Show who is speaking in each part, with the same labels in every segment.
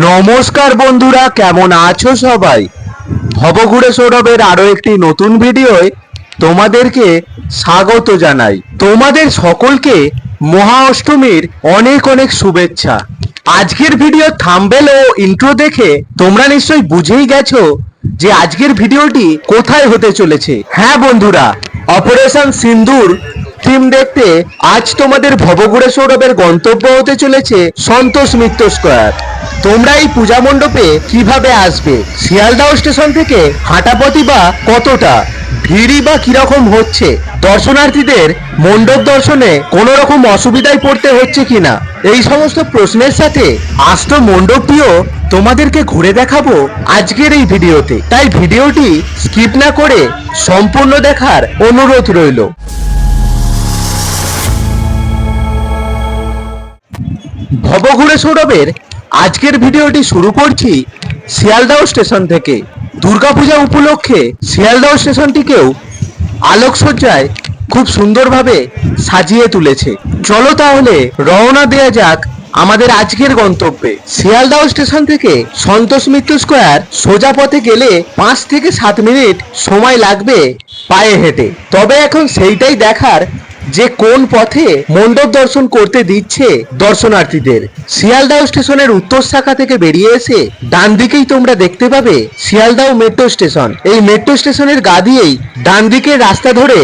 Speaker 1: নমস্কার বন্ধুরা, কেমন আছো সবাই? ভবঘুরে সৌরভের আরও একটি নতুন ভিডিওয় তোমাদেরকে স্বাগত জানাই। তোমাদের সকলকে মহা অষ্টমীর অনেক অনেক শুভেচ্ছা। আজকের ভিডিও থাম্বেল ও ইন্ট্রো দেখে তোমরা নিশ্চয়ই বুঝেই গেছো যে আজকের ভিডিওটি কোথায় হতে চলেছে। হ্যাঁ বন্ধুরা, অপারেশন সিন্দুর থিম দেখতে আজ তোমাদের ভবঘুরে সৌরভের গন্তব্য হতে চলেছে সন্তোষ মিত্র স্কোয়ার। তোমরা এই পূজা মণ্ডপে কীভাবে আসবে? শিয়ালদাহ স্টেশন থেকে হাঁটাপথই বা কতটা? ভিড়ই বা কীরকম হচ্ছে? দর্শনার্থীদের মণ্ডপ দর্শনে কোনো রকম অসুবিধায় পড়তে হচ্ছে কিনা? এই সমস্ত প্রশ্নের সাথে আস্ত মণ্ডপটিও তোমাদেরকে ঘুরে দেখাবো আজকের এই ভিডিওতে। তাই ভিডিওটি স্কিপ না করে সম্পূর্ণ দেখার অনুরোধ রইল। ভবঘুরে সৌরভের আজকের ভিডিওটি শুরু করছি শিয়ালদাহ স্টেশন থেকে। দুর্গাপূজা উপলক্ষে শিয়ালদাহ স্টেশনটিকেও আলোকসজ্জায় খুব সুন্দরভাবে সাজিয়ে তুলেছে। চলো তাহলে রওনা দেওয়া যাক আমাদের আজকের গন্তব্যে। শিয়ালদাহ স্টেশন থেকে সন্তোষ মিত্র স্কোয়ার সোজা পথে গেলে পাঁচ থেকে সাত মিনিট সময় লাগবে পায়ে হেঁটে। তবে এখন সেইটাই দেখার যে কোন পথে মণ্ডপ দর্শন করতে দিচ্ছে দর্শনার্থীদের। শিয়ালদাও স্টেশনের উত্তর শাখা থেকে বেরিয়ে এসে ডান দিকেই তোমরা দেখতে পাবে শিয়ালদাও মেট্রো স্টেশন। এই মেট্রো স্টেশনের গা দিয়েই ডান দিকের রাস্তা ধরে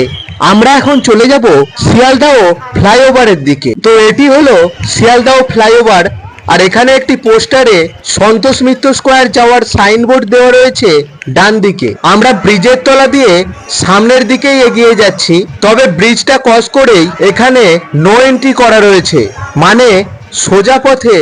Speaker 1: আমরা এখন চলে যাব শিয়ালদাও ফ্লাইওভারের দিকে। তো এটি হলো শিয়ালদাও ফ্লাইওভার আর এখানে একটি পোস্টারে সন্তোষ মিত্র স্কোয়ার যাওয়ার সাইনবোর্ড দেওয়া রয়েছে ডান দিকে। আমরা ব্রিজের তলা দিয়ে সামনের দিকেই এগিয়ে যাচ্ছি, তবে ব্রিজটা ক্রস করেই এখানে নো এন্ট্রি করা রয়েছে। মানে সোজা পথে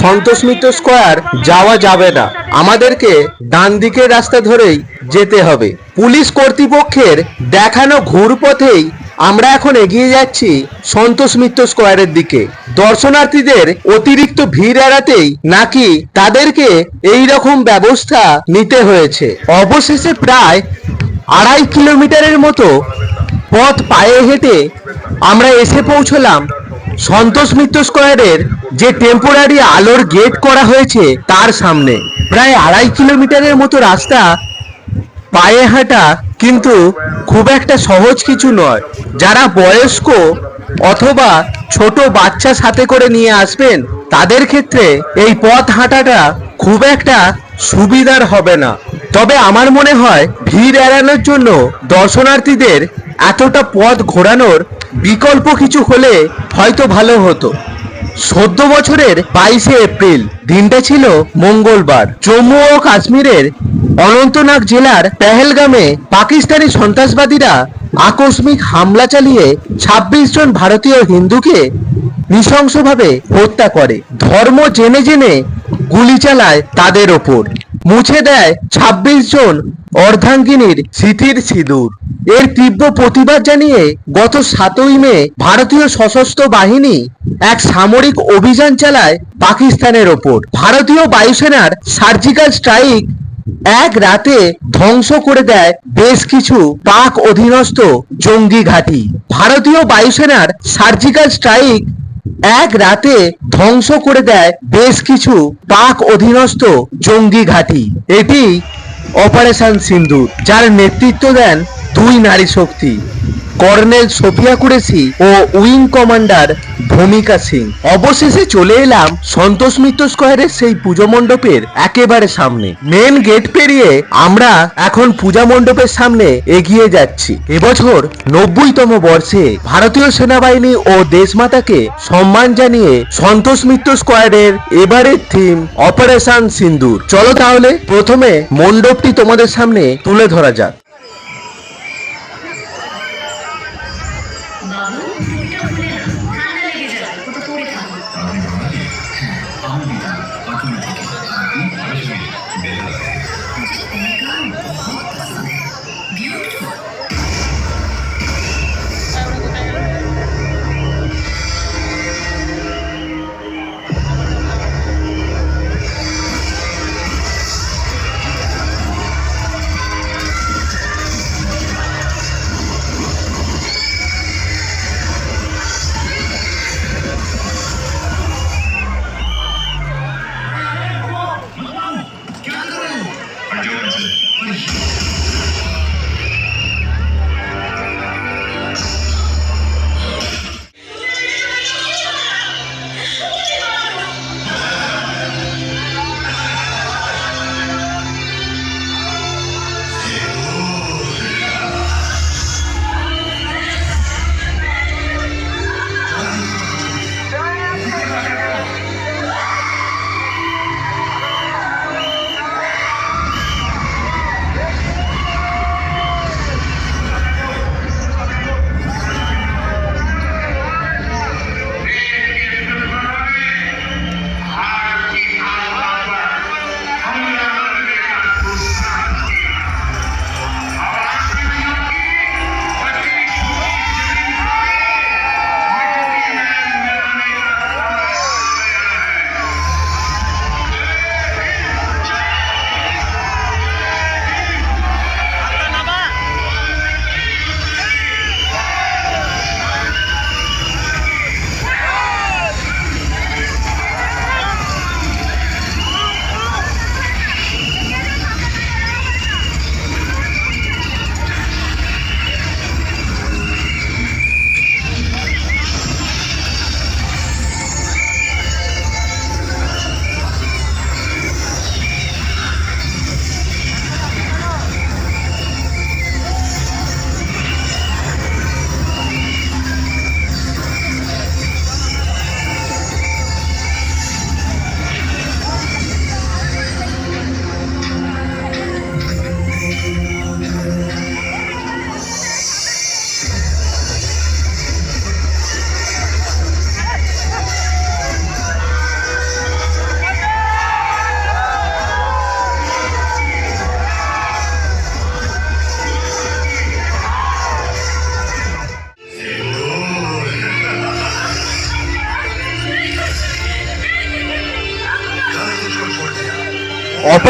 Speaker 1: সন্তোষ মিত্র স্কোয়ার যাওয়া যাবে না। আমাদেরকে ডান দিকের রাস্তা ধরেই যেতে হবে। পুলিশ কর্তৃপক্ষের দেখানো ঘুরপথেই আমরা এখন এগিয়ে যাচ্ছি সন্তোষ মিত্র স্কোয়ারের দিকে। দর্শনার্থীদের অতিরিক্ত ভিড় এড়াতেই নাকি তাদেরকে এই রকম ব্যবস্থা নিতে হয়েছে। অবশেষে প্রায় আড়াই কিলোমিটারের মতো পথ পায়ে হেঁটে আমরা এসে পৌঁছলাম সন্তোষ মিত্র স্কোয়ারের যে টেম্পোরারি আলোর গেট করা হয়েছে তার সামনে। প্রায় আড়াই কিলোমিটারের মতো রাস্তা পায়ে হাঁটা কিন্তু খুব একটা সহজ কিছু নয়। যারা বয়স্ক অথবা ছোট বাচ্চা সাথে করে নিয়ে আসবেন, তাদের ক্ষেত্রে এই পথ হাঁটাটা খুব একটা সুবিধার হবে না। তবে আমার মনে হয় ভিড় এড়ানোর জন্য দর্শনার্থীদের এতটা পথ ঘোরানোর বিকল্প কিছু হলে হয়তো ভালো হতো। চোদ্দ বছরের বাইশে এপ্রিল, দিনটা ছিল মঙ্গলবার। জম্মু ও কাশ্মীরের অনন্তনাগ জেলার পেহেলগামে পাকিস্তানি সন্ত্রাসবাদীরা আকস্মিক হামলা চালিয়ে ২৬ জন ভারতীয় হিন্দুকে নৃশংসভাবে হত্যা করে। ধর্ম জেনে জেনে গুলি চালায় তাদের ওপর। মুছে দেয় ২৬ জন অর্ধাঙ্গিনীর স্মৃতির সিঁদুর। এর তীব্র প্রতিবাদ জানিয়ে গত সাতই মে ভারতীয় সশস্ত্র বাহিনী এক সামরিক অভিযান চালায় পাকিস্তানের ওপর। ভারতীয় বায়ুসেনার সার্জিক্যাল স্ট্রাইক এক রাতে ধ্বংস করে দেয় বেশ কিছু পাক অধীনস্থ জঙ্গি ঘাঁটি। ভারতীয় বায়ুসেনার সার্জিক্যাল স্ট্রাইক এক রাতে ধ্বংস করে দেয় বেশ কিছু পাক অধীনস্থ জঙ্গি ঘাঁটি। এটি অপারেশন সিন্ধু যার নেতৃত্ব দেন দুই নারী শক্তি, কর্নেল সোফিয়া কুরেশি ও উইং কমান্ডার ভূমিকা সিং। অবশেষে চলে এলাম সন্তোষ মিত্র স্কোয়ারের সেই পুজো মণ্ডপের একেবারে সামনে। মেন গেট পেরিয়ে আমরা এখন পূজা মণ্ডপের সামনে এগিয়ে যাচ্ছি। এবছর নব্বইতম বর্ষে ভারতীয় সেনাবাহিনী ও দেশমাতাকে সম্মান জানিয়ে সন্তোষ মিত্র স্কোয়ারের এবারের থিম অপারেশন সিন্দুর। চলো তাহলে প্রথমে মণ্ডপটি তোমাদের সামনে তুলে ধরা যাক।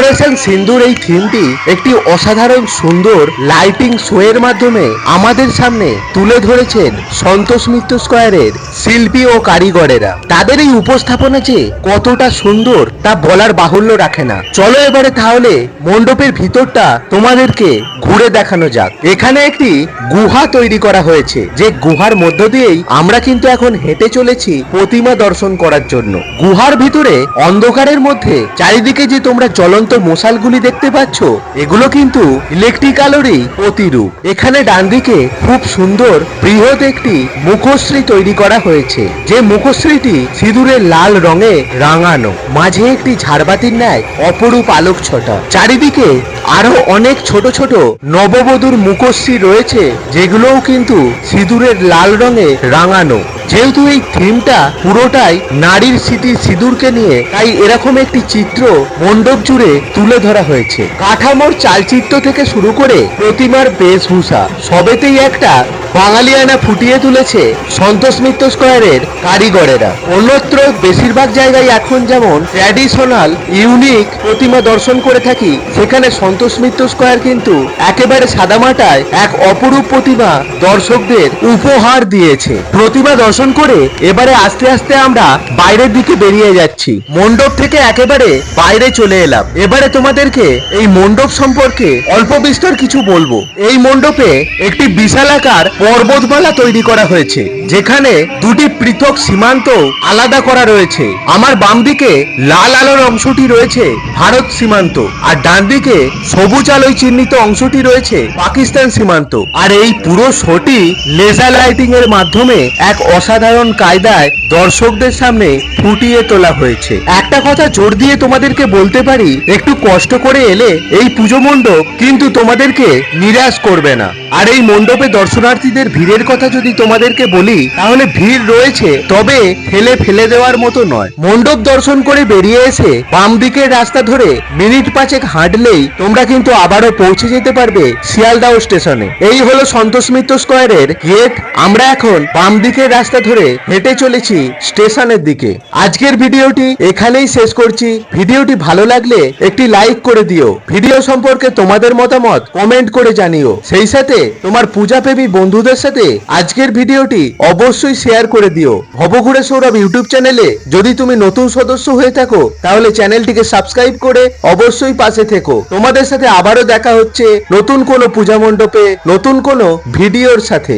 Speaker 1: অপারেশন সিন্দুর এই থিমটি একটি অসাধারণ সুন্দর লাইটিং শো এর মাধ্যমে আমাদের সামনে তুলে ধরেছেন সন্তোষ মিত্র স্কোয়ারের শিল্পী ও কারিগরেরা। তাদের এই উপস্থাপনা যে কতটা সুন্দর তা বলার বাহুল্য রাখে না। চলো এবারে তাহলে মণ্ডপের ভিতরটা তোমাদেরকে ঘুরে দেখানো যাক। এখানে একটি গুহা তৈরি করা হয়েছে। যে গুহার মধ্য দিয়েই আমরা কিন্তু এখন হেঁটে চলেছি প্রতিমা দর্শন করার জন্য। গুহার ভিতরে অন্ধকারের মধ্যে চারিদিকে যে তোমরা জ্বলন্ত মশালগুলি দেখতে পাচ্ছ? এগুলো কিন্তু ইলেকট্রিক আলোরই প্রতিরূপ এখানে ডান দিকে খুব সুন্দর বৃহৎ একটি মুখশ্রী তৈরি করা হয়েছে। যে মুখশ্রীটি সিঁদুরের লাল রঙে রাঙানো। মাঝে একটি ঝাড়বাতির ন্যায় অপরূপ আলোক ছটা। চারিদিকে আরও অনেক ছোট ছোট নববধূর মুখশ্রী রয়েছে, যেগুলোও কিন্তু সিঁদুরের লাল রঙে রাঙানো। যেহেতু এই থিমটা পুরোটাই নারীর স্মৃতি সিঁদুরকে নিয়ে, তাই এরকম একটি চিত্র মণ্ডপ জুড়ে তুলে ধরা হয়েছে। কাঠামোর চালচিত্র থেকে শুরু করে প্রতিমার বেশভূষা সবেতেই একটা বাঙালিয়ানা ফুটিয়ে তুলেছে সন্তোষ মিত্র স্কোয়ারের কারিগরেরা। অন্যত্র বেশিরভাগ জায়গায় এখন যেমন ট্র্যাডিশনাল ইউনিক প্রতিমা দর্শন করে থাকি, সেখানে সন্তোষ মিত্র স্কোয়ার কিন্তু একেবারে সাদামাটায় এক অপরূপ প্রতিমা দর্শকদের উপহার দিয়েছে। প্রতিমা দর্শন করে এবারে আস্তে আস্তে আমরা বাইরের দিকে বেরিয়ে যাচ্ছি। মণ্ডপ থেকে একেবারে বাইরে চলে এলাম। এবারে তোমাদেরকে এই মণ্ডপ সম্পর্কে অল্প বিস্তর কিছু বলব। এই মণ্ডপে একটি বিশালাকার পর্বতমালা তৈরি করা হয়েছে, যেখানে দুটি পৃথক সীমান্ত আলাদা করা রয়েছে। আমার বাম দিকে লাল আলোর অংশটি রয়েছে, ভারত সীমান্ত, আর ডান দিকে সবুজ আলোয় চিহ্নিত অংশটি রয়েছে, পাকিস্তান সীমান্ত। আর এই পুরো শোটি লেজার লাইটিং এর মাধ্যমে এক অসাধারণ কায়দায় দর্শকদের সামনে ফুটিয়ে তোলা হয়েছে। একটা কথা জোর দিয়ে তোমাদেরকে বলতে পারি, একটু কষ্ট করে এলে এই পুজো মণ্ডপ কিন্তু তোমাদেরকে নিরাশ করবে না। আর এই মণ্ডপে দর্শনার্থীদের ভিড়ের কথা যদি তোমাদেরকে বলি, তাহলে ভিড় রয়েছে, তবে ফেলে ফেলে দেওয়ার মতো নয়। মণ্ডপ দর্শন করে বেরিয়ে এসে বাম দিকের রাস্তা ধরে মিনিট পাঁচেক হাঁটলেই তোমরা কিন্তু আবারও পৌঁছে যেতে পারবে শিয়ালদাহ স্টেশনে। এই হলো সন্তোষ মিত্র স্কোয়ারের গেট। আমরা এখন বাম দিকের রাস্তা ধরে হেঁটে চলেছি স্টেশনের দিকে। আজকের ভিডিওটি এখানেই শেষ করছি। ভিডিওটি ভালো লাগলে একটি লাইক করে দিও। ভিডিও সম্পর্কে তোমাদের মতামত কমেন্ট করে জানিও। সেই সাথে তোমার পূজাপ্রেমী বন্ধুদের সাথে আজকের ভিডিওটি অবশ্যই শেয়ার করে দিও। ভবঘুরে সৌরভ ইউটিউব চ্যানেলে যদি তুমি নতুন সদস্য হয়ে থাকো, তাহলে চ্যানেলটিকে সাবস্ক্রাইব করে অবশ্যই পাশে থেকো। তোমাদের সাথে আবারও দেখা হচ্ছে নতুন কোনো পূজা মণ্ডপে, নতুন কোনো ভিডিওর সাথে।